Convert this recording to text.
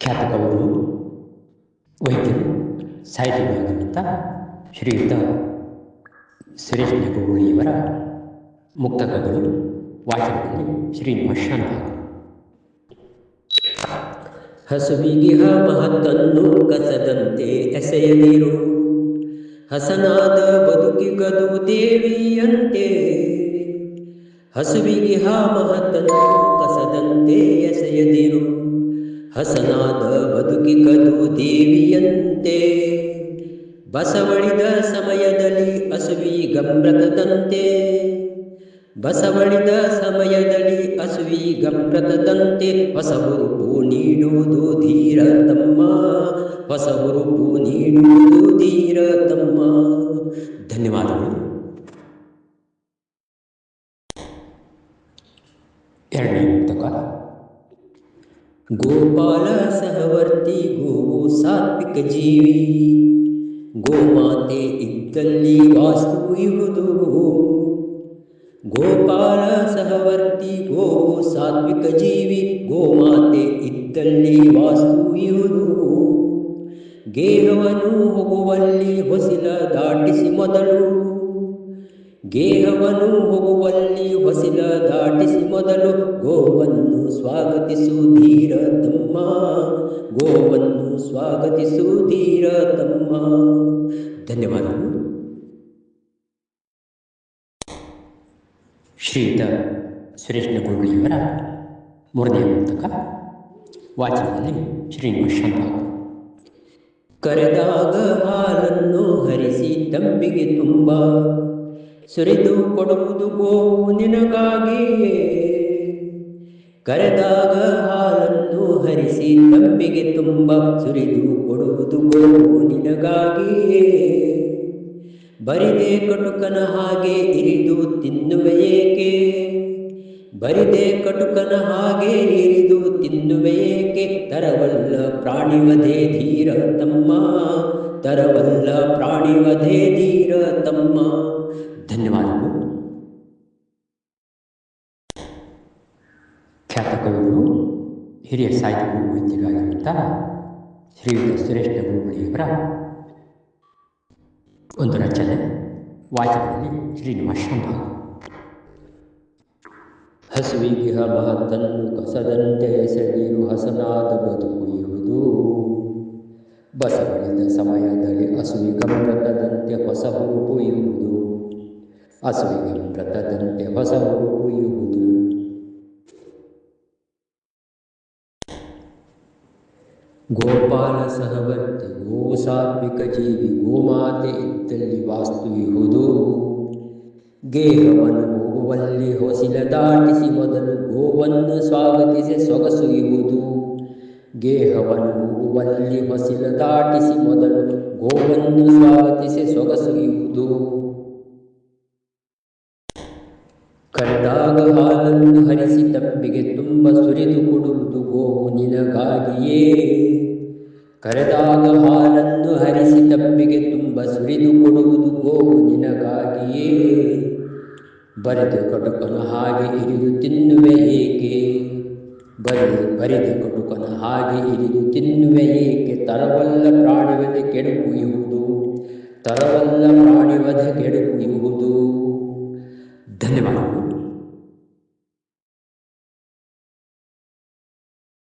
ಖ್ಯಾತ ಕವರು ವೈದ್ಯರು ವಿಭಾಗದಂಥ ಶ್ರೀಯುತ ಸುರೇಶ್ ನೆಗುಳಿಯವರ ಮುಕ್ತಕಗಳು ವಾಚನದಲ್ಲಿ ಶ್ರೀ ಶಾಂತ ಹಸುವಿಗಿಹ ಮಹತ್ತನ್ನು ಕಸದಂತೆ ಎಸೆಯದಿರು. ಹಸನಾದ ಬದುಕಿಗದು ದೇವಿಯಂತೆ. ಹಸುವಿಗಿಹ ಮಹತ್ತನ್ನು ಕಸದಂತೆ ಎಸೆಯದಿರು. ಹಸನಾದ ಬದುಕಿಗದು ದೇವಿಯಂತೆ. ಬಸವಳಿದ ಸಮಯದಲ್ಲಿ ಹಸುವಿ ಗಮ್ರತದಂತೆ. ಬಸವಳಿದ ಸಮಯದಲ್ಲಿ ಅಸುವಿ ಗಮ್ರತದಂತೆ. ಹೊಸ ಹುರುಪು ನೀಡುವುದು ಧೀರ ತಮ್ಮ. ಹೊಸ ಹುರುಪು ನೀಡುವುದು ಧೀರ ತಮ್ಮ. ಧನ್ಯವಾದಗಳು. ಎರಡನೇ ಮುಕ್ತಕ ಗೋಪಾಲ ಸಹವರ್ತಿ, ಗೋವು ಸಾತ್ವಿಕ ಜೀವಿ. ಗೋಮಾತೆ ಇದ್ದಲ್ಲಿ ವಾಸ್ತು ಇರುವುದು. ಗೋಪಾಲ ಸಹವರ್ತಿ, ಗೋವು ಸಾತ್ವಿಕ ಜೀವಿ, ಗೋಮಾತೆ ಇದ್ದಲ್ಲಿ ವಾಸ್ತು ಇರುವುದು. ಗೇಹವನ್ನು ಹೋಗುವಲ್ಲಿ ಹೊಸಿಲ ದಾಟಿಸಿ ಮೊದಲು ಗೇಹವನ್ನು ಹೋಗುವಲ್ಲಿ ಹೊಸಿಲ ದಾಟಿಸಿ ಮೊದಲು ಗೋವನ್ನು ಸ್ವಾಗತಿಸು ಧೀರ ತಮ್ಮ ಗೋವನ್ನು ಸ್ವಾಗತಿಸು ಧೀರ ತಮ್ಮ ಧನ್ಯವಾದಗಳು. ಶ್ರೀಯುತ ಸುರೇಶ್ ನಗುಳಿಯವರ ಮೂರನೇ ಪುಸ್ತಕ, ವಾಚನದಲ್ಲಿ ಶ್ರೀನಿವಾಸ್ ಶಾಂತ ಕರೆದಾಗ ಹಾಲನ್ನು ಹರಿಸಿ ತಂಬಿಗೆ ತುಂಬ. ಸುರಿದು ಕೊಡುವುದು ಗೋವು ನಿನಗಾಗಿ ಕರೆದಾಗ ಹಾಲನ್ನು ಹರಿಸಿ ತಂಬಿಗೆ ತುಂಬ ಸುರಿದು ಕೊಡುವುದು ಗೋವು ನಿನಗಾಗಿ ಬರಿದೆ ಕಟುಕನ ಹಾಗೆ ಇರಿದು ತಿನ್ನುವೆ ಏಕೆ? ಬರಿದೆ ಕಟುಕನ ಹಾಗೆ ಇರಿದು ತಿನ್ನುವೆ ಏಕೆ? ತರವಲ್ಲ ಪ್ರಾಣಿವಧೆ ಧೀರ ತಮ್ಮ ತರವಲ್ಲ ಪ್ರಾಣಿವಧೆ ಧೀರ ತಮ್ಮ ಧನ್ಯವಾದಗಳು. ಖ್ಯಾತ ಕವಿಗಳು, ಹಿರಿಯ ಸಾಹಿತ್ಯ ಶ್ರೀ ಶ್ರೀಯುತ ಸುರೇಶ್ ಗುರುಮಣಿಯವರ ಒಂದು ರಚನೆ ವಾಚನದಲ್ಲಿ ಶ್ರೀನಿವಾಸ ಹಸುವಿಗಿಹ ಮಹತ್ತನ್ನು ಕಸದಂತೆ ಎಸೆದಿರು ಹಸನಾದ ಬದುಕು ಇರುವುದು ಬಸವಳಿದ ಸಮಯದಲ್ಲಿ ಹಸುವಿಗಮೃತದಂತೆ ಹೊಸ ಹುರುಪು ಇರುವುದು ಹಸುವಿಗಮೃತದಂತೆ ಹೊಸ ಹುರುಪು ಇರುವುದು ಗೋಪಾಲ ಸಹವರ್ತಿ ಗೋ ಸಾತ್ವಿಕ ಜೀವಿ ಗೋಮಾತೆ ಇದ್ದಲ್ಲಿ ವಾಸ್ತು ಇರುವುದು ಗೇಹವನ್ನು ಹೋಗುವಲ್ಲಿ ಹೊಸಿಲ ದಾಟಿಸಿ ಮೊದಲು ಗೋವನ್ನು ಸ್ವಾಗತಿಸಿ ಸೊಗಸು ಇರುವುದು ಗೇಹವನ್ನು ಹೋಗುವಲ್ಲಿ ಹೊಸಿಲ ದಾಟಿಸಿ ಮೊದಲು ಗೋವನ್ನು ಸ್ವಾಗತಿಸಿ ಸೊಗಸು ಇರುವುದು ಕರೆದಾಗ ಹಾಲನ್ನು ಹರಿಸಿ ತಪ್ಪಿಗೆ ತುಂಬ ಸುರಿದು ಕೊಡುವುದು ಗೋವು ನಿನಗಾಗಿಯೇ. ಕರೆದಾಗ ಹಾಲನ್ನು ಹರಿಸಿ ತಪ್ಪಿಗೆ ತುಂಬ ಸುರಿದು ಕೊಡುವುದು ಗೋವು ನಿನಗಾಗಿಯೇ. ಬರೆದು ಕಟುಕನ ಹಾಗೆ ಇರಿದು ತಿನ್ನುವೆ ಏಕೆ? ಬರೆದು ಬರೆದು ಕಟುಕನ ಹಾಗೆ ಇರಿದು ತಿನ್ನುವೆ ಏಕೆ? ತರಬಲ್ಲ ಪ್ರಾಣಿವದೆ ಕೆಡುಕು ಇವುದು ತರಬಲ್ಲ ಪ್ರಾಣಿವದೆ ಕೆಡುಕು ಇವುದು ಧನ್ಯವಾದಗಳು.